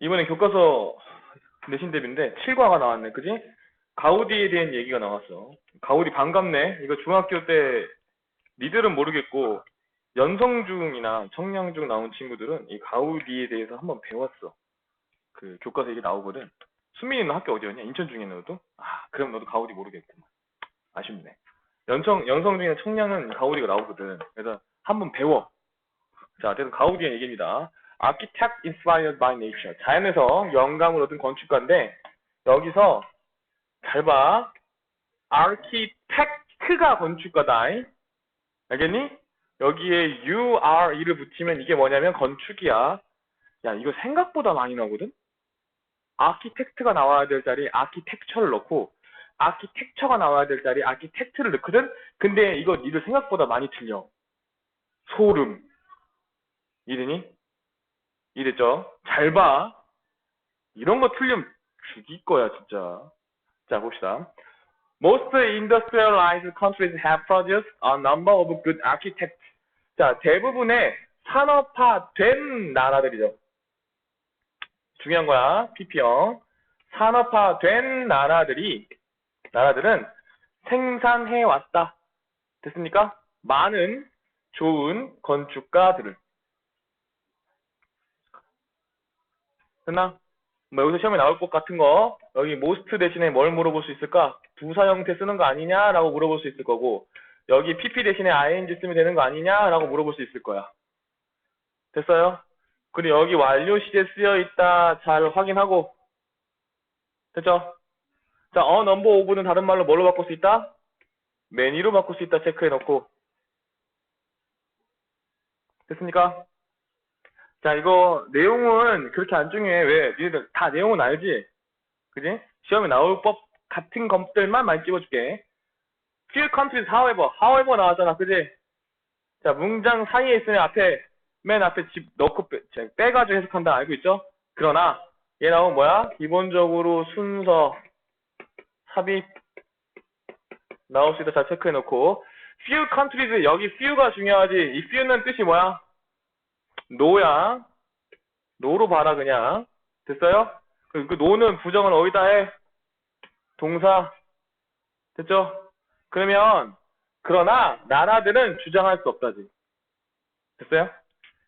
이번에 교과서 내신 대비인데 7과가 나왔네. 그지? 가우디에 대한 얘기가 나왔어. 가우디 반갑네. 이거 중학교 때 니들은 모르겠고 연성중이나 청량중 나온 친구들은 이 가우디에 대해서 한번 배웠어. 그 교과서 얘기 나오거든. 수민이는 학교 어디였냐? 인천중에 너도? 아, 그럼 너도 가우디 모르겠구만. 아쉽네. 연청, 연성중이나 청량은 가우디가 나오거든. 그래서 한번 배워. 자, 그래서 가우디의 얘기입니다. Architect inspired by nature. 자연에서 영감을 얻은 건축가인데, 여기서, 잘 봐. architect가 건축가다. 알겠니? 여기에 URE를 붙이면 이게 뭐냐면 건축이야. 야, 이거 생각보다 많이 나오거든? architect가 나와야 될 자리에 architecture를 넣고, architecture가 나와야 될 자리에 architect를 넣거든? 근데 이거 니들 생각보다 많이 틀려. 소름. 이해되니? 이해됐죠? 잘 봐. 이런 거 틀리면 죽일 거야, 진짜. 자, 봅시다. Most industrialized countries have produced a number of good architects. 자, 대부분의 산업화된 나라들이죠. 중요한 거야, PP형. 산업화된 나라들이, 나라들은 생산해 왔다. 됐습니까? 많은 좋은 건축가들을. 됐나? 뭐 여기서 시험에 나올 것 같은 거 여기 most 대신에 뭘 물어볼 수 있을까? 부사 형태 쓰는 거 아니냐라고 물어볼 수 있을 거고 여기 pp 대신에 ing 쓰면 되는 거 아니냐라고 물어볼 수 있을 거야. 됐어요? 그리고 여기 완료 시제 쓰여 있다 잘 확인하고 됐죠? 자, 어 넘버 5분은 다른 말로 뭘로 바꿀 수 있다? 매니로 바꿀 수 있다 체크해 놓고 됐습니까? 자, 이거 내용은 그렇게 안 중요해. 왜? 니네들 다 내용은 알지? 그지? 시험에 나올 법 같은 것들만 많이 찍어줄게. Few countries, however, however 나왔잖아. 그지? 자, 문장 사이에 있으면 앞에, 맨 앞에 집 넣고 빼, 빼가지고 해석한다. 알고 있죠? 그러나, 얘 나오면 뭐야? 기본적으로 순서, 삽입, 나올 수 있다. 잘 체크해놓고. Few countries, 여기 few가 중요하지. 이 few는 뜻이 뭐야? 노야. 노로 봐라 그냥. 됐어요? 그, 그 노는 부정은 어디다 해? 동사. 됐죠? 그러면 그러나 나라들은 주장할 수 없다지. 됐어요?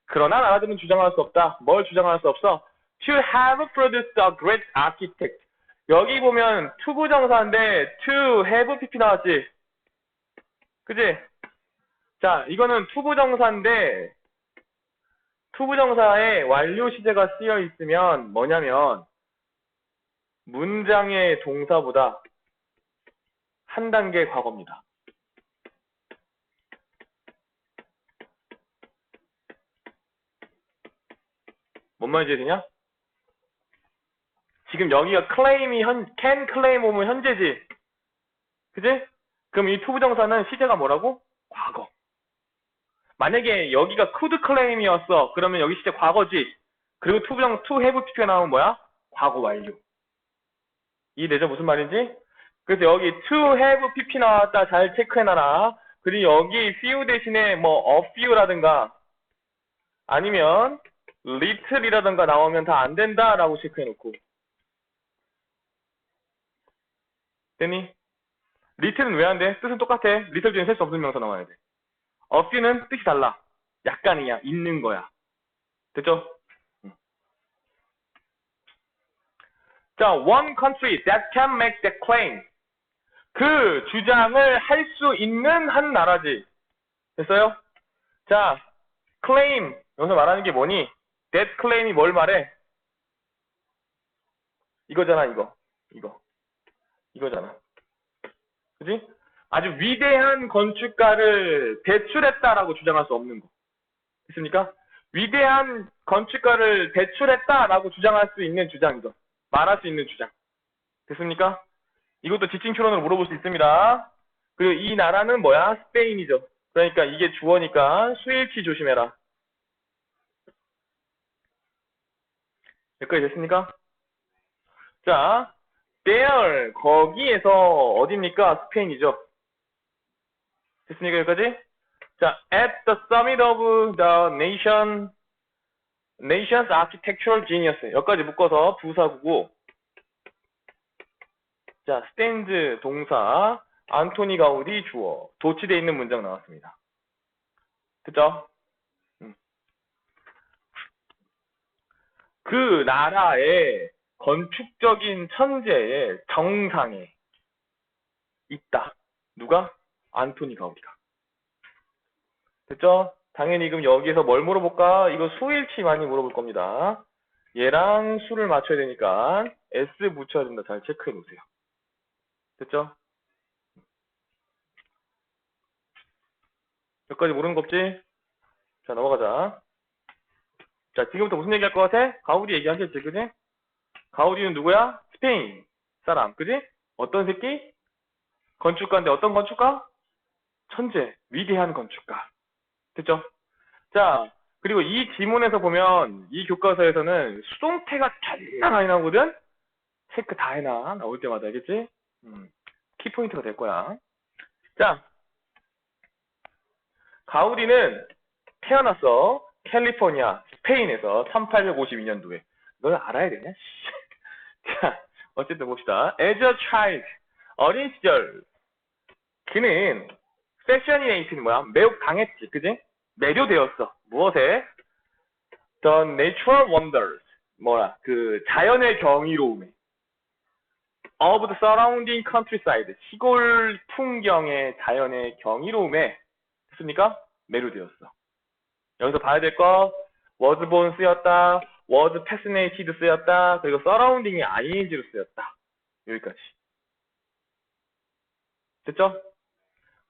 그러나 나라들은 주장할 수 없다. 뭘 주장할 수 없어? To have produced a great architect. 여기 보면 투부정사인데 to have pp 나왔지. 그지? 자, 이거는 투부정사인데 투부정사에 완료 시제가 쓰여 있으면 뭐냐면 문장의 동사보다 한 단계 과거입니다. 뭔 말인지 되냐? 지금 여기가 claim이 현, can claim 오면 현재지. 그지? 그럼 이 투부정사는 시제가 뭐라고? 과거. 만약에 여기가 could claim이었어. 그러면 여기 시제 과거지. 그리고 투부정 to have pp가 나오면 뭐야? 과거 완료. 이해되죠? 무슨 말인지? 그래서 여기 to have pp 나왔다. 잘 체크해놔라. 그리고 여기 few 대신에 뭐 a few라든가 아니면 little이라든가 나오면 다 안 된다라고 체크해놓고. 됐니? little은 왜안 돼? 뜻은 똑같아. little 중에 셀수 없는 명사 나와야 돼. A few는 뜻이 달라. 약간이야. 있는 거야. 됐죠? 자, one country that can make that claim. 그 주장을 할 수 있는 한 나라지. 됐어요? 자, claim. 여기서 말하는 게 뭐니? that claim이 뭘 말해? 이거잖아, 이거. 이거. 이거잖아. 그지? 아주 위대한 건축가를 배출했다라고 주장할 수 없는 거. 됐습니까? 위대한 건축가를 배출했다라고 주장할 수 있는 주장이죠. 말할 수 있는 주장. 됐습니까? 이것도 지칭 추론으로 물어볼 수 있습니다. 그리고 이 나라는 뭐야? 스페인이죠. 그러니까 이게 주어니까 수일치 조심해라. 여기까지 됐습니까? 자, there, 거기에서 어딥니까? 스페인이죠. 됐습니까? 여기까지? 자, at the summit of the nation, nation's architectural genius. 여기까지 묶어서 부사구고. 자, stands 동사, 안토니 가우디 주어. 도치돼 있는 문장 나왔습니다. 그죠? 음. 그 나라의 건축적인 천재의 정상에 있다. 누가? 안토니 가우디가. 됐죠? 당연히 그럼 여기서 뭘 물어볼까? 이거 수일치 많이 물어볼 겁니다. 얘랑 수를 맞춰야 되니까 S 붙여야 된다. 잘 체크해 놓으세요. 됐죠? 여기까지 모르는 거 없지? 자, 넘어가자. 자, 지금부터 무슨 얘기 할 것 같아? 가우디 얘기하셨지, 그지? 가우디는 누구야? 스페인 사람, 그지? 어떤 새끼? 건축가인데 어떤 건축가? 천재, 위대한 건축가. 됐죠? 자, 그리고 이 지문에서 보면 이 교과서에서는 수동태가 존나 많이 나오거든? 체크 다 해놔. 나올 때마다, 알겠지? 음, 키포인트가 될 거야. 자, 가우디는 태어났어. 캘리포니아, 스페인에서 1852년도에. 널 알아야 되냐? 자, 어쨌든 봅시다. As a child, 어린 시절, 그는 패셔니네이트는 뭐야? 매우 강했지, 그지? 매료되었어. 무엇에? The natural wonders. 뭐야? 그 자연의 경이로움에. Of the surrounding countryside. 시골 풍경의 자연의 경이로움에 됐습니까? 매료되었어. 여기서 봐야 될 거, was born 쓰였다, was fascinated 쓰였다, 그리고 surrounding이 ing로 쓰였다. 여기까지. 됐죠?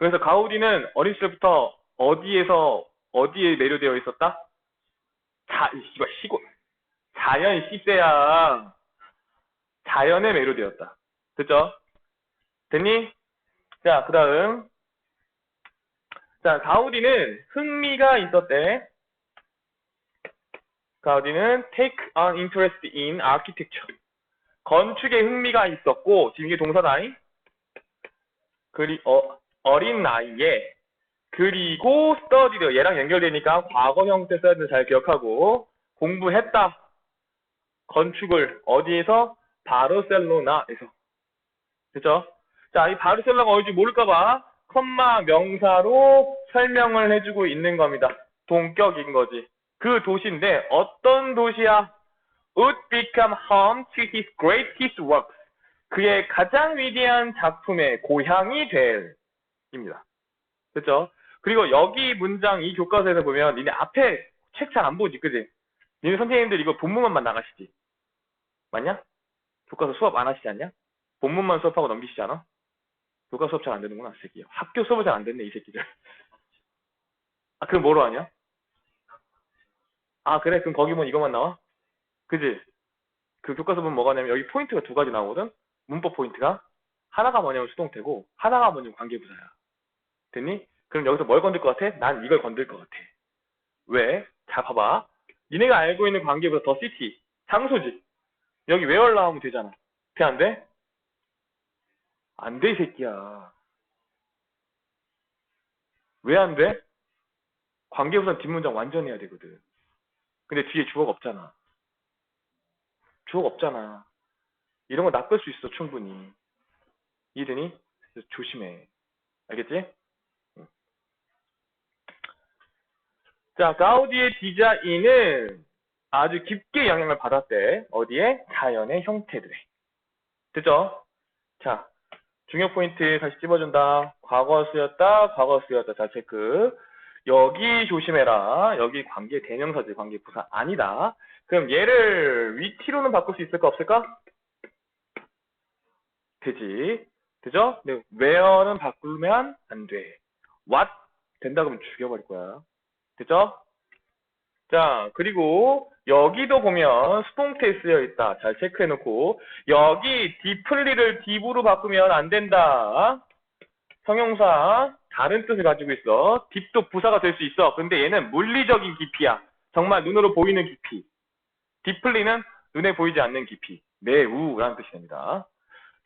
그래서 가우디는 어린 시절부터 어디에서 어디에 매료되어 있었다? 자, 이거 시골. 자연 시세야. 자연에 매료되었다. 됐죠? 됐니? 자, 그 다음. 자, 가우디는 흥미가 있었대. 가우디는 take an interest in architecture. 건축에 흥미가 있었고, 지금 이게 동사다잉? 그리, 어, 어린 나이에, 그리고 studied, 얘랑 연결되니까 과거 형태 써야 되는 잘 기억하고, 공부했다. 건축을, 어디에서? 바르셀로나에서. 됐죠? 자, 이 바르셀로나가 어딘지 모를까봐, 컴마 명사로 설명을 해주고 있는 겁니다. 동격인 거지. 그 도시인데 어떤 도시야? would become home to his greatest works. 그의 가장 위대한 작품의 고향이 될 입니다. 그렇죠? 그리고 여기 문장 이 교과서에서 보면 니네 앞에 책 잘 안 보지, 그지? 니네 선생님들 이거 본문만 나가시지? 맞냐? 교과서 수업 안 하시지 않냐? 본문만 수업하고 넘기시지 않아? 교과 수업 잘 안 되는구나, 이 새끼. 학교 수업을 잘 안 됐네, 이 새끼들. 아, 그럼 뭐로 하냐? 아, 그래? 그럼 거기 뭐 이것만 나와? 그지? 그 교과서 보면 뭐가 냐면 여기 포인트가 두 가지 나오거든? 문법 포인트가. 하나가 뭐냐면 수동태고, 하나가 뭐냐면 관계부사야. 됐니? 그럼 여기서 뭘 건들 것 같아? 난 이걸 건들 것 같아. 왜? 자, 봐봐. 니네가 알고 있는 관계부사 더 시티. 장소지. 여기 웨얼 나오면 되잖아. 돼, 안 돼? 안 돼, 이 새끼야. 왜 안 돼? 관계부사 뒷문장 완전 해야 되거든. 근데 뒤에 주어가 없잖아. 주어가 없잖아. 이런 거 낚을 수 있어, 충분히. 이해되니? 조심해. 알겠지? 자, 가우디의 디자인은 아주 깊게 영향을 받았대. 어디에? 자연의 형태들에. 됐죠? 자, 중요 포인트 다시 찝어준다. 과거 쓰였다, 과거 쓰였다. 자, 체크. 여기 조심해라. 여기 관계 대명사지, 관계 부사 아니다. 그럼 얘를 위티로는 바꿀 수 있을까, 없을까? 되지. 되죠? 근데 where는 바꾸면 안 돼. what 된다 그러면 죽여버릴 거야. 됐죠? 자, 그리고 여기도 보면 수동태 쓰여 있다. 잘 체크해 놓고 여기 deeply를 deep으로 바꾸면 안 된다. 성형사 다른 뜻을 가지고 있어. deep도 부사가 될 수 있어. 근데 얘는 물리적인 깊이야. 정말 눈으로 보이는 깊이. deeply는 눈에 보이지 않는 깊이. 매우라는 뜻이 됩니다.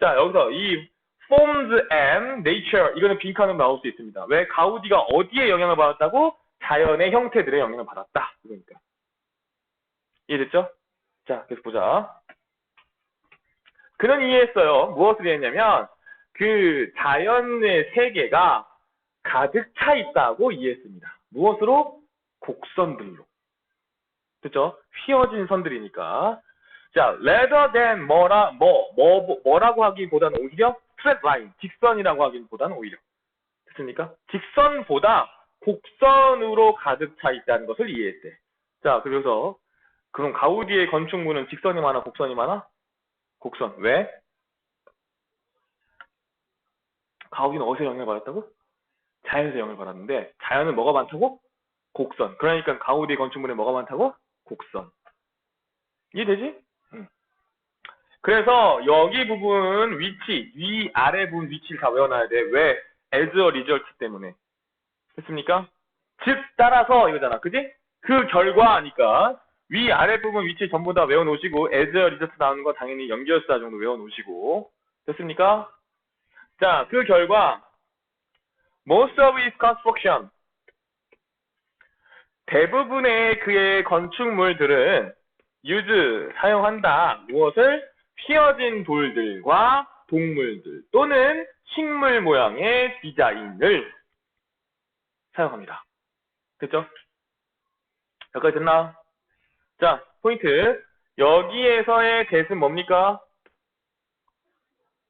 자, 여기서 이 forms and nature 이거는 빈칸으로 나올 수 있습니다. 왜 가우디가 어디에 영향을 받았다고? 자연의 형태들의 영향을 받았다. 그러니까. 이해됐죠? 자, 계속 보자. 그는 이해했어요. 무엇을 이해했냐면, 그 자연의 세계가 가득 차 있다고 이해했습니다. 무엇으로? 곡선들로. 그죠? 휘어진 선들이니까. 자, rather than 뭐라, 뭐, 뭐, 뭐라고 하기보다는 오히려 straight line, 직선이라고 하기보다는 오히려. 됐습니까? 직선보다 곡선으로 가득 차 있다는 것을 이해했대. 자, 그래서, 그럼 가우디의 건축물은 직선이 많아, 곡선이 많아? 곡선. 왜? 가우디는 어디서 영향을 받았다고? 자연에서 영향을 받았는데, 자연은 뭐가 많다고? 곡선. 그러니까 가우디 건축물에 뭐가 많다고? 곡선. 이해되지? 응. 그래서 여기 부분 위치, 위, 아래 부분 위치를 다 외워놔야 돼. 왜? a result 때문에. 됐습니까? 즉, 따라서 이거잖아. 그지? 그 결과니까 위, 아래 부분 위치 전부 다 외워 놓으시고 as a result 나오는 거 당연히 연결사 정도 외워 놓으시고 됐습니까? 자, 그 결과 most of its construction 대부분의 그의 건축물들은 use 사용한다. 무엇을? 휘어진 돌들과 동물들 또는 식물 모양의 디자인을 사용합니다. 됐죠? 여기까지 됐나? 자, 포인트. 여기에서의 대은 뭡니까?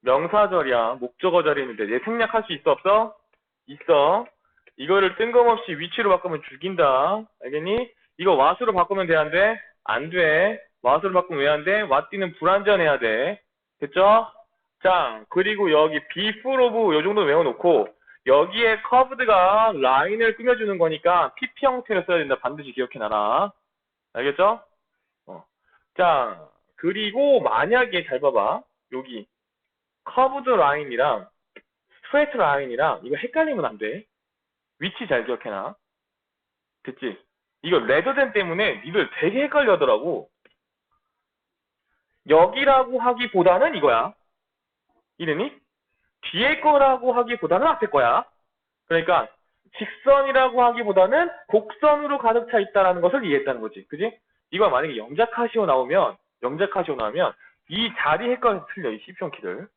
명사절이야. 목적어 자리인데 얘 생략할 수 있어 없어? 있어. 이거를 뜬금없이 위치로 바꾸면 죽인다. 알겠니? 이거 왓으로 바꾸면 돼, 안 돼? 안 돼. 왓으로 바꾸면 왜 안 돼? 왓띠는 불완전해야 돼. 됐죠? 자, 그리고 여기 of 요 정도 외워놓고 여기에 커브드가 라인을 꾸며주는 거니까 pp 형태로 써야 된다. 반드시 기억해놔라. 알겠죠? 어. 자, 그리고 만약에 잘 봐봐. 여기 커브드 라인이랑 스트레이트 라인이랑 이거 헷갈리면 안 돼. 위치 잘 기억해놔. 됐지? 이거 레더덴 때문에 니들 되게 헷갈려 하더라고. 여기라고 하기보다는 이거야. 이름이? 뒤에 거라고 하기보다는 앞에 거야. 그러니까 직선이라고 하기보다는 곡선으로 가득 차 있다라는 것을 이해했다는 거지. 그지? 이거 만약에 영작하시오 나오면 영작하시오 나오면 이 자리 헷갈려 틀려 이 시평키들.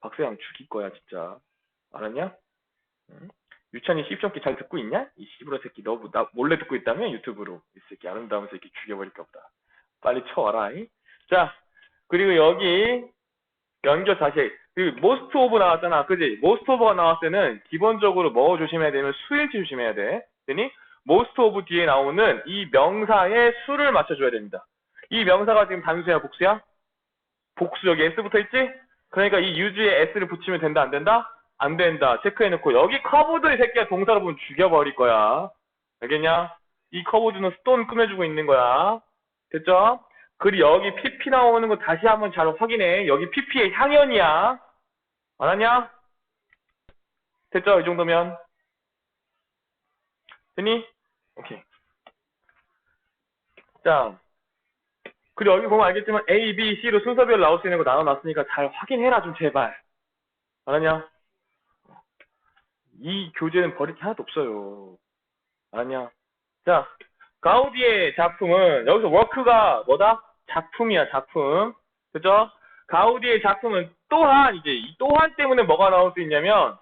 박세영 죽일 거야 진짜. 알았냐? 응? 유찬이 시평키 잘 듣고 있냐? 이 씨부라 새끼 너 나 몰래 듣고 있다며 유튜브로 이 새끼 아름다운 새끼 죽여버릴까 보다. 빨리 쳐와라. 이? 자 그리고 여기 연결 다시 그 모스트 오브 나왔잖아. 그지? 모스트 오브가 나왔을 때는 기본적으로 뭐 조심해야 되면 수일치 조심해야 돼. 되니? 모스트 오브 뒤에 나오는 이 명사의 수를 맞춰줘야 됩니다. 이 명사가 지금 단수야 복수야? 복수 여기 s 붙어 있지? 그러니까 이 유즈에 s를 붙이면 된다 안 된다? 안 된다. 체크해놓고 여기 커브드 이 새끼야 동사로 보면 죽여버릴 거야. 알겠냐? 이 커브드는 스톤 꾸며주고 있는 거야. 됐죠 그리고 여기 PP 나오는 거 다시 한번 잘 확인해. 여기 PP의 향연이야. 알았냐? 됐죠? 이 정도면. 됐니? 오케이. 자. 그리고 여기 보면 알겠지만 A, B, C로 순서별로 나올 수 있는 거 나눠놨으니까 잘 확인해라 좀 제발. 알았냐? 이 교재는 버릴 게 하나도 없어요. 알았냐? 자, 가우디의 작품은 여기서 워크가 뭐다? 작품이야 작품 그죠? 가우디의 작품은 또한 이제 이 또한 때문에 뭐가 나올 수 있냐면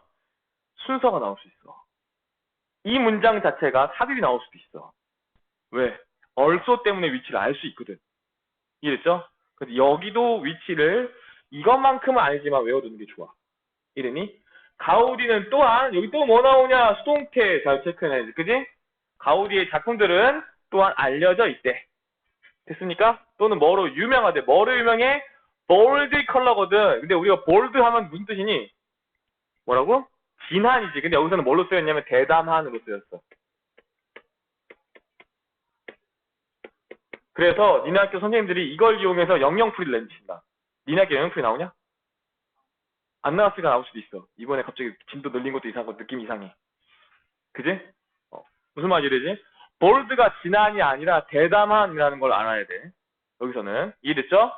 순서가 나올 수 있어 이 문장 자체가 삽입이 나올 수도 있어 왜? 얼소 때문에 위치를 알 수 있거든 이해됐죠? 그래서 여기도 위치를 이것만큼은 아니지만 외워두는 게 좋아 이러니 가우디는 또한 여기 또 뭐 나오냐 수동태 잘 체크해야지 그지? 가우디의 작품들은 또한 알려져 있대. 됐습니까? 또는 뭐로 유명하대. 뭐로 유명해? 볼드 컬러거든. 근데 우리가 볼드 하면 무슨 뜻이니? 뭐라고? 진한이지. 근데 여기서는 뭘로 쓰였냐면 대담한으로 쓰였어. 그래서 니네 학교 선생님들이 이걸 이용해서 영영풀이를 내주신다. 니네 학교 영영풀이 나오냐? 안 나왔으니까 나올 수도 있어. 이번에 갑자기 진도 늘린 것도 이상하고 느낌 이상해. 그지? 어, 무슨 말이지? 볼드가 진한이 아니라 대담한이라는 걸 알아야 돼. 여기서는 이해됐죠?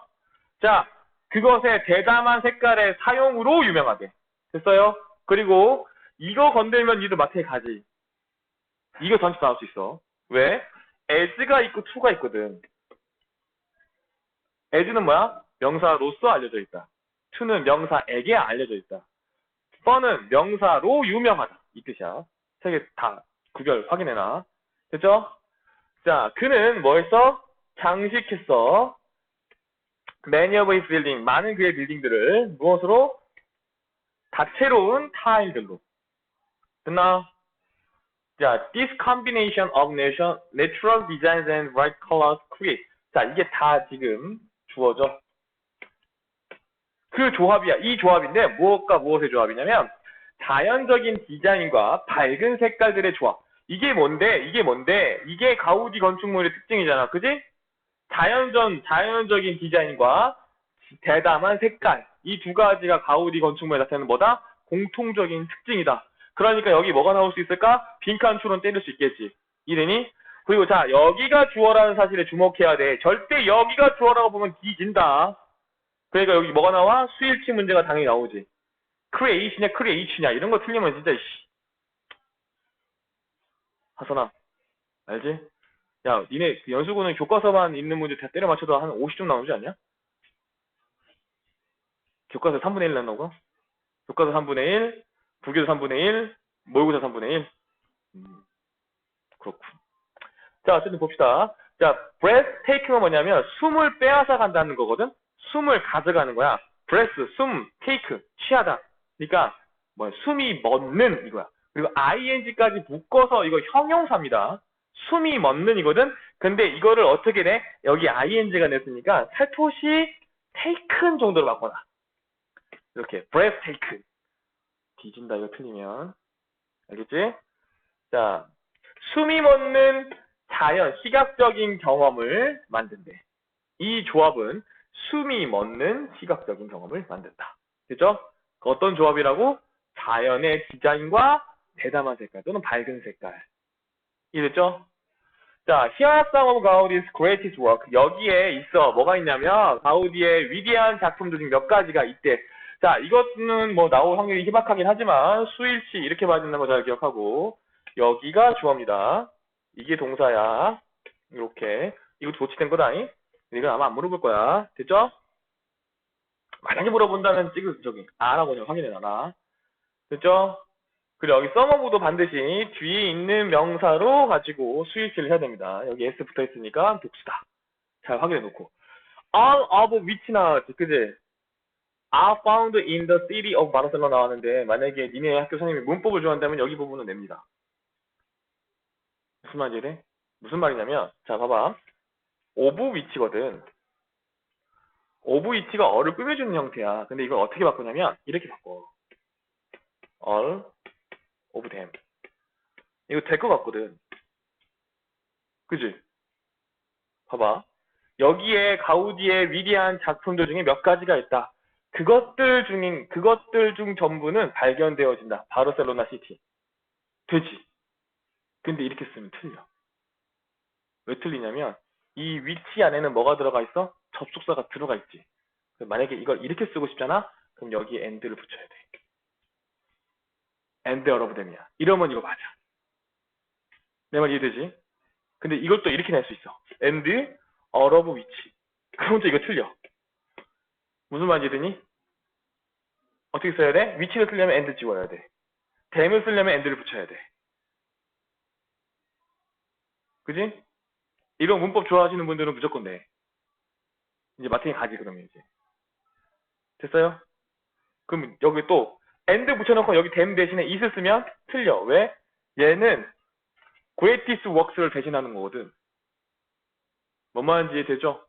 자, 그것의 대담한 색깔의 사용으로 유명하게 됐어요. 그리고 이거 건들면 니도 마트에 가지. 이거 전체 나올 수 있어. 왜? as가 있고 to가 있거든. as는 뭐야? 명사로서 알려져 있다. to는 명사에게 알려져 있다. for는 명사로 유명하다. 이 뜻이야. 세 개 다 구별 확인해놔. 됐죠? 자, 그는 뭐 했어? 장식했어. many of his building, 많은 그의 빌딩들을 무엇으로? 다채로운 타일들로. 됐나? 자, this combination of nation, natural designs and bright colors create. 자, 이게 다 지금 주어져. 그 조합이야. 이 조합인데 무엇과 무엇의 조합이냐면 자연적인 디자인과 밝은 색깔들의 조합. 이게 뭔데? 이게 뭔데? 이게 가우디 건축물의 특징이잖아. 그지? 자연전, 자연적인 디자인과 대담한 색깔. 이 두 가지가 가우디 건축물에 나타내는 뭐다? 공통적인 특징이다. 그러니까 여기 뭐가 나올 수 있을까? 빈칸 추론 때릴 수 있겠지. 이래니? 그리고 자, 여기가 주어라는 사실에 주목해야 돼. 절대 여기가 주어라고 보면 뒤진다. 그러니까 여기 뭐가 나와? 수일치 문제가 당연히 나오지. 크레이시냐, 크레이치냐, 이런 거 틀리면 진짜, 씨. 하선아, 알지? 야, 니네 그 연수구는 교과서만 있는 문제 다 때려 맞춰도 한 50점 나오지 않냐? 교과서 3분의 1 나오고? 교과서 3분의 1, 부교서 3분의 1, 모의고사 3분의 1. 음, 그렇군. 자, 어쨌든 봅시다. 자, breath take가 뭐냐면 숨을 빼앗아 간다는 거거든? 숨을 가져가는 거야. breath, 숨, take, 취하다. 그러니까 뭐 숨이 멎는 이거야. 그리고 ing까지 묶어서 이거 형용사입니다. 숨이 멎는 이거든? 근데 이거를 어떻게 내? 여기 ing가 냈으니까 살포시 taken 정도로 바꿔놔. 이렇게 breath take. 뒤진다 이거 틀리면. 알겠지? 자, 숨이 멎는 자연, 시각적인 경험을 만든대. 이 조합은 숨이 멎는 시각적인 경험을 만든다. 그죠? 그 어떤 조합이라고? 자연의 디자인과 대담한 색깔 또는 밝은 색깔. 이해됐죠? 자, here some of Gaudi's greatest work. 여기에 있어. 뭐가 있냐면 가우디의 위대한 작품들 중 몇 가지가 있대. 자, 이것은 뭐 나올 확률이 희박하긴 하지만 수일치 이렇게 봐준다는 거 잘 기억하고 여기가 주어입니다. 이게 동사야. 이렇게. 이거 조치된 거다잉. 이건 아마 안 물어볼 거야. 됐죠? 만약에 물어본다면 지금 저기 아라고 그냥 확인해놔라. 됐죠? 그리고 여기 서머부도 반드시 뒤에 있는 명사로 가지고 수일치를 해야 됩니다. 여기 S 붙어 있으니까 복수다. 잘 확인해 놓고. All of which 나왔지, 그지? are found in the city of Barcelona 나왔는데 만약에 니네 학교 선생님이 문법을 좋아한다면 여기 부분은 냅니다. 무슨 말이지? 래 무슨 말이냐면 자 봐봐. 오브 위치거든. 오브 위치가 어를 꾸며주는 형태야. 근데 이걸 어떻게 바꾸냐면 이렇게 바꿔. all of them. 이거 될 것 같거든. 그지? 봐봐. 여기에 가우디의 위대한 작품들 중에 몇 가지가 있다. 그것들 중인 그것들 중 전부는 발견되어진다. 바르셀로나 시티. 되지. 근데 이렇게 쓰면 틀려. 왜 틀리냐면 이 위치 안에는 뭐가 들어가 있어? 접속사가 들어가 있지. 만약에 이걸 이렇게 쓰고 싶잖아? 그럼 여기에 and를 붙여야 돼. And all of them이야. 이러면 이거 맞아. 내 말 이해되지? 근데 이것도 이렇게 낼 수 있어. and all of which. 그럼 또 이거 틀려. 무슨 말인지 되니? 어떻게 써야 돼? 위치를 쓰려면 and 지워야 돼. them을 쓰려면 and를 붙여야 돼. 그지? 이런 문법 좋아하시는 분들은 무조건 돼. 이제 마틴이 가지 그러면 이제. 됐어요? 그럼 여기 또 and 붙여놓고 여기 them 대신에 is를 쓰면 틀려. 왜? 얘는 greatest works를 대신하는 거거든. 뭔 말인지 되죠?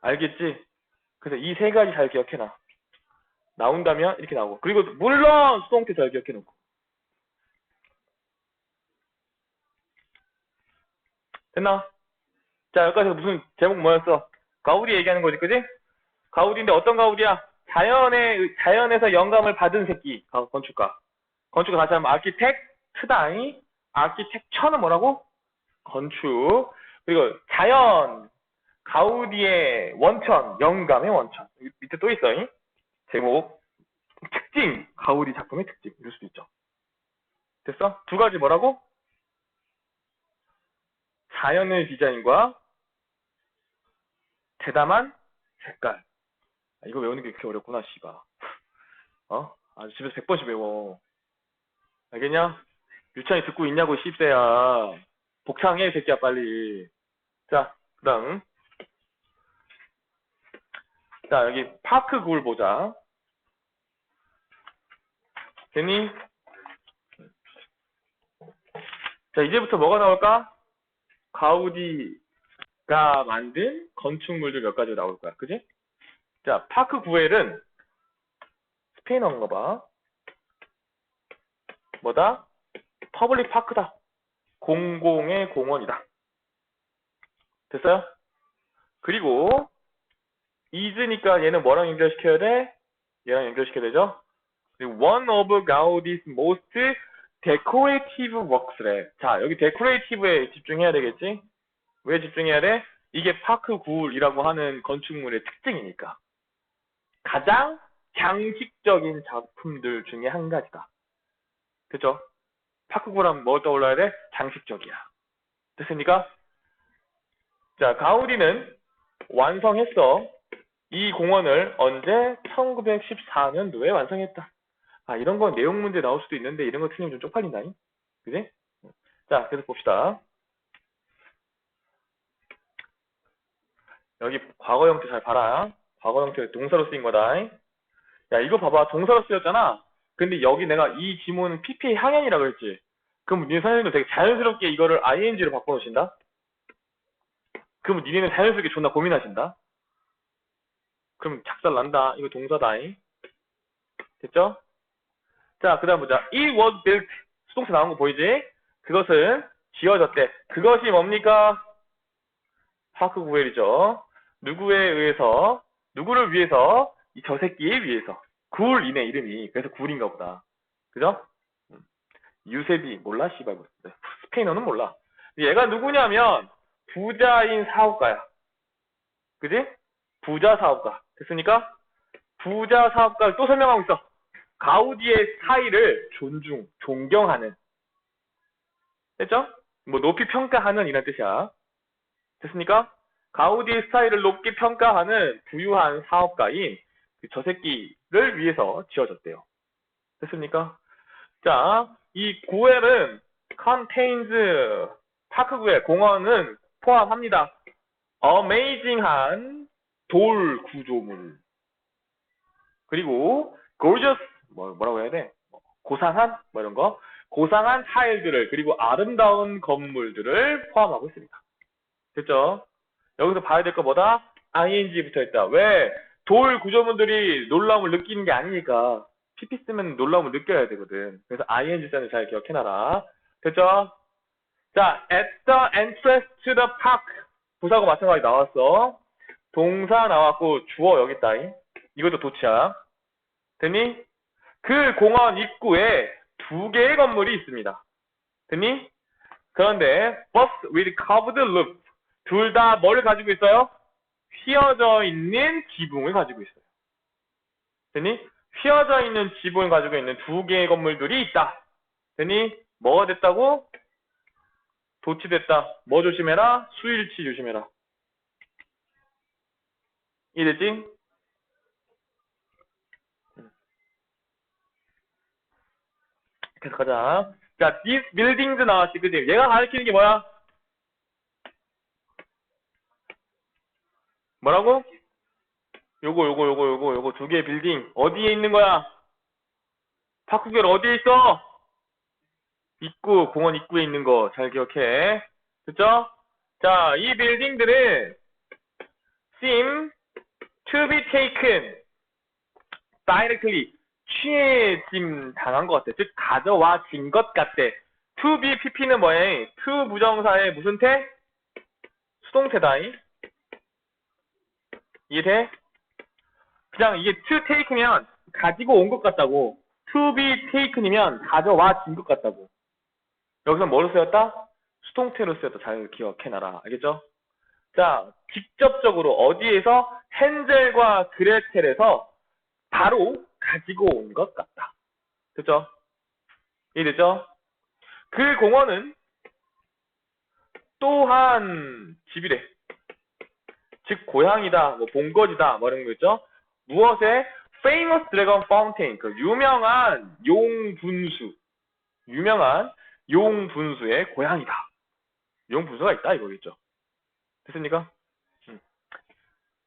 알겠지? 그래서 이 세 가지 잘 기억해놔. 나온다면 이렇게 나오고. 그리고 물론 수동태 잘 기억해놓고. 됐나? 자, 여기까지 무슨 제목 뭐였어? 가우디 얘기하는 거지, 그지? 가우디인데 어떤 가우디야? 자연의, 자연에서 영감을 받은 새끼, 가- 건축가. 건축가 다시 한번 아키텍트다이, 아키텍처는 뭐라고? 건축. 그리고 자연, 가우디의 원천, 영감의 원천. 밑에 또 있어, 잉? 제목, 특징, 가우디 작품의 특징. 이럴 수도 있죠. 됐어? 두 가지 뭐라고? 자연의 디자인과 대담한 색깔. 아, 이거 외우는 게 그렇게 어렵구나, 씨발. 어? 아, 집에서 100번씩 외워. 알겠냐? 유찬이 듣고 있냐고, 씹새야. 복창해, 이 새끼야, 빨리. 자, 그 다음. 자, 여기 파크 굴 보자. 됐니? 자, 이제부터 뭐가 나올까? 가우디가 만든 건축물들 몇 가지가 나올 거야. 그지? 자, 파크 구엘은 스페인어인가 봐. 뭐다? 퍼블릭 파크다. 공공의 공원이다. 됐어요? 그리고 이즈니까 얘는 뭐랑 연결시켜야 돼? 얘랑 연결시켜야 되죠? one of Gaudi's most decorative works래. 자, 여기 decorative에 집중해야 되겠지? 왜 집중해야 돼? 이게 파크 굴이라고 하는 건축물의 특징이니까. 가장 장식적인 작품들 중에 한 가지다. 그죠? 파크 굴하면 뭐 떠올라야 돼? 장식적이야. 됐습니까? 자, 가우디는 완성했어. 이 공원을 언제? 1914년도에 완성했다. 아, 이런 거 내용 문제 나올 수도 있는데 이런 거 틀리면 좀 쪽팔린다니? 그지? 자, 계속 봅시다. 여기 과거 형태 잘 봐라. 과거 형태 동사로 쓰인 거다. 야, 이거 봐봐. 동사로 쓰였잖아. 근데 여기 내가 이 지문 PP의 향연이라고 했지. 그럼 니네 선생님도 되게 자연스럽게 이거를 ing로 바꿔놓으신다? 그럼 니네는 자연스럽게 존나 고민하신다? 그럼 작살 난다. 이거 동사다. 됐죠? 자, 그 다음 보자. It was built. 수동태 나온 거 보이지? 그것은 지어졌대. 그것이 뭡니까? 파크 구엘이죠. 누구에 의해서, 누구를 위해서? 이 저 새끼에 위해서. 굴 이네, 이름이. 그래서 굴인가 보다. 그죠? 음. 유세비, 몰라, 씨발. 스페인어는 몰라. 얘가 누구냐면, 부자인 사업가야. 그지? 부자 사업가. 됐습니까? 부자 사업가를 또 설명하고 있어. 가우디의 스타일을 존중, 존경하는. 됐죠? 뭐 높이 평가하는 이란 뜻이야. 됐습니까? 가우디의 스타일을 높게 평가하는 부유한 사업가인 그 저 새끼를 위해서 지어졌대요. 됐습니까? 자, 이 구엘은 contains 파크 구엘 공원은 포함합니다. 어메이징한 돌 구조물 그리고 gorgeous 뭐, 뭐라고 해야 돼? 뭐, 고상한 뭐 이런 거 고상한 타일들을 그리고 아름다운 건물들을 포함하고 있습니다. 됐죠? 여기서 봐야 될 거 뭐다? ing 붙어 있다. 왜? 돌 구조물들이 놀라움을 느끼는 게 아니니까 pp 쓰면 놀라움을 느껴야 되거든. 그래서 ing 자는 잘 기억해놔라. 됐죠? 자, at the entrance to the park 부사고 마찬가지 나왔어. 동사 나왔고 주어 여기 있다. 이것도 도치야. 됐니? 그 공원 입구에 두 개의 건물이 있습니다. 됐니? 그런데 bus with curved roof 둘 다 뭘 가지고 있어요? 휘어져 있는 지붕을 가지고 있어요. 됐니? 휘어져 있는 지붕을 가지고 있는 두 개의 건물들이 있다. 됐니? 뭐가 됐다고? 도치됐다. 뭐 조심해라? 수일치 조심해라. 이해됐지? 계속 가자. 자, these buildings 나왔지, 그지? 얘가 가리키는 게 뭐야? 뭐라고? 요거, 요거, 요거, 요거, 요거 두 개의 빌딩. 어디에 있는 거야? 파크겔 어디에 있어? 입구, 공원 입구에 있는 거 잘 기억해. 됐죠? 자, 이 빌딩들은 seem to be taken directly 취해짐 당한 것 같아. 즉 가져와진 것 같대. to be pp는 뭐야? to 부정사의 무슨 태? 수동태다잉. 이해돼? 그냥 이게 to take면 가지고 온 것 같다고. to be taken이면 가져와진 것 같다고. 여기서 뭐로 쓰였다? 수동태로 쓰였다. 잘 기억해놔라. 알겠죠? 자, 직접적으로 어디에서 헨젤과 그레텔에서 바로 가지고 온 것 같다. 됐죠? 이해됐죠? 그 공원은 또한 집이래. 즉 고향이다, 뭐 본거지다, 뭐 이런 거 있죠. 무엇의 famous dragon fountain, 그 유명한 용 분수, 유명한 용 분수의 고향이다. 용 분수가 있다 이거겠죠. 됐습니까? 음.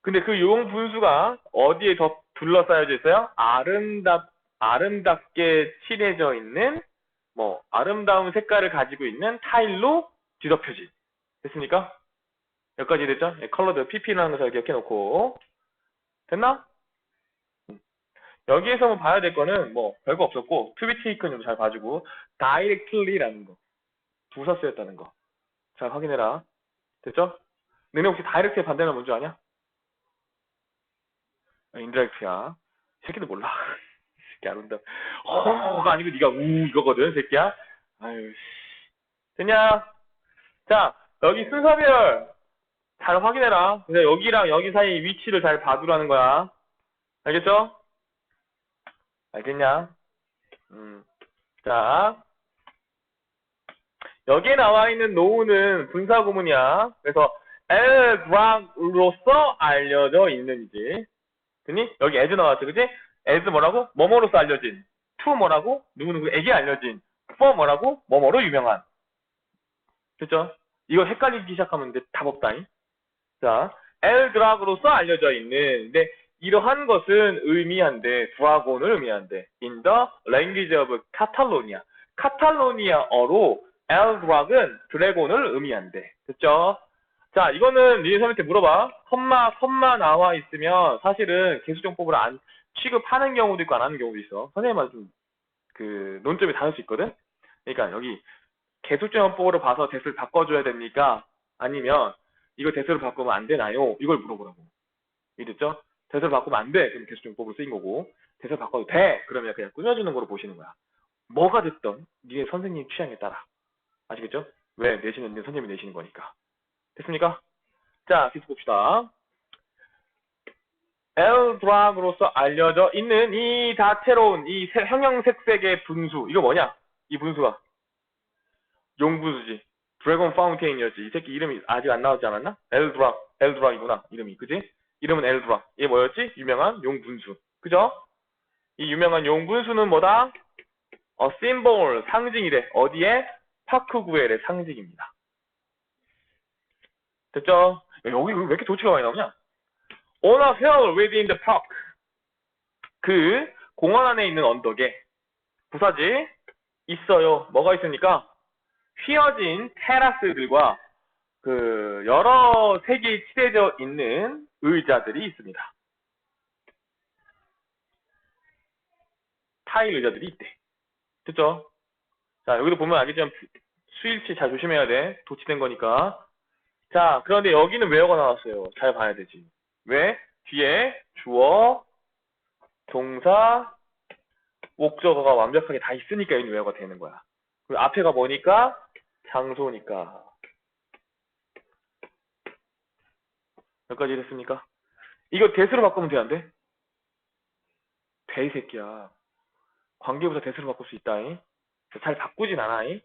근데 그 용 분수가 어디에 더 둘러싸여져 있어요? 아름답 아름답게 칠해져 있는 뭐 아름다운 색깔을 가지고 있는 타일로 뒤덮여진. 됐습니까? 여기까지 됐죠? 예, 컬러드 PP라는 거잘 기억해 놓고 됐나? 음. 여기에서 뭐 봐야 될 거는 뭐 별거 없었고 taken 좀잘 봐주고 directly라는 거 부사 쓰였다는 거 잘 확인해라 됐죠? 너네 혹시 다이렉트의 반대는 뭔지 아냐? 인다이렉트야 새끼들 몰라 새끼 안 온다 허가 아니고 네가 우 이거거든 새끼야 아유 씨. 됐냐? 자 여기 순서별 잘 확인해라 근데 여기랑 여기 사이 위치를 잘 봐두라는 거야 알겠죠? 알겠냐? 음. 자, 여기에 나와 있는 노우는 분사 구문이야. 그래서 엘브락으로서 알려져 있는지. 그니? 여기 as 나왔죠, 그지? as 뭐라고? 뭐뭐로서 알려진. to 뭐라고? 누구누구에게 알려진. for 뭐라고? 뭐뭐로 유명한. 됐죠? 이거 헷갈리기 시작하면 이제 답 없다잉. 자, 엘드락으로서 알려져 있는. 근데 이러한 것은 의미한데 드라곤을 의미한데 in the language of Catalonia 카탈로니아어로 엘드락은 드래곤을 의미한대 됐죠? 자 이거는 니네 선생님한테 물어봐 컴마 컴마 나와 있으면 사실은 개수정법을 안 취급하는 경우도 있고 안 하는 경우도 있어 선생님마다 좀그 논점이 다를 수 있거든 그러니까 여기 개수정법으로 봐서 대수를 바꿔줘야 됩니까? 아니면 이거 대수를 바꾸면 안 되나요? 이걸 물어보라고 이해됐죠? 대사를 바꾸면 안 돼. 그럼 개수정법으로 쓰인 거고. 대사 바꿔도 돼. 그러면 그냥 꾸며주는 거로 보시는 거야. 뭐가 됐던 니네 선생님 취향에 따라. 아시겠죠? 왜? 내시는 네 선생님이 내시는 거니까. 됐습니까? 자, 계속 봅시다. 엘드락으로서 알려져 있는 이 다채로운 이 세- 형형색색의 분수. 이거 뭐냐? 이 분수가. 용분수지. 드래곤 파운테인이었지. 이 새끼 이름이 아직 안 나오지 않았나? 엘드락, 엘드락이구나. 이름이. 그지? 이름은 엘드락. 얘 뭐였지? 유명한 용분수. 그죠? 이 유명한 용분수는 뭐다? 어, 심볼, 상징이래. 어디에? 파크구엘의 상징입니다. 됐죠? 야, 여기 왜 이렇게 도치가 많이 나오냐? On a hill within the park. 그 공원 안에 있는 언덕에 부사지 있어요. 뭐가 있습니까? 휘어진 테라스들과 그 여러 색이 칠해져 있는 의자들이 있습니다. 타일 의자들이 있대. 됐죠? 자, 여기도 보면 알겠지만 수일치 잘 조심해야 돼. 도치된 거니까. 자, 그런데 여기는 웨어가 나왔어요. 잘 봐야 되지. 왜? 뒤에 주어, 동사, 목적어가 완벽하게 다 있으니까 여기 웨어가 되는 거야. 그리고 앞에가 뭐니까? 장소니까. 여기까지 됐습니까? 이거 대수로 바꾸면 돼, 안 돼? 돼, 이 새끼야. 관계부사 대수로 바꿀 수 있다잉. 잘 바꾸진 않아잉.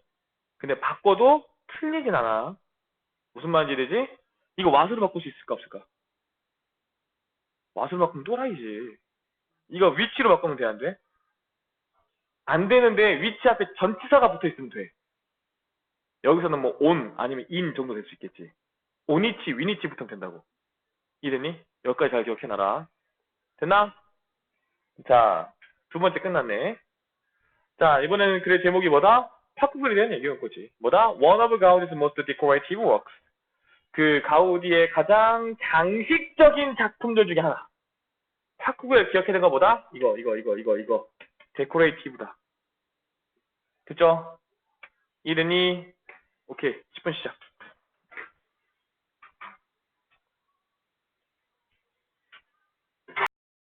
근데 바꿔도 틀리진 않아. 무슨 말인지 되지? 이거 왓으로 바꿀 수 있을까, 없을까? 왓으로 바꾸면 또라이지. 이거 위치로 바꾸면 돼, 안 돼? 안 되는데 위치 앞에 전치사가 붙어 있으면 돼. 여기서는 뭐 on 아니면 in 정도 될 수 있겠지. on이치, 위니치 붙으면 된다고. 이해됐니? 여기까지 잘 기억해놔라. 됐나? 자, 두 번째 끝났네. 자, 이번에는 글의 제목이 뭐다? 파크글에 대한 얘기인 거지. 뭐다? One of Gaudi's most decorative works. 그 가우디의 가장 장식적인 작품들 중에 하나. 파크글 기억해야 되는 거보다 이거, 이거, 이거, 이거, 이거. 데코레이티브다. 됐죠? 이랬니? 오케이. 10분 시작.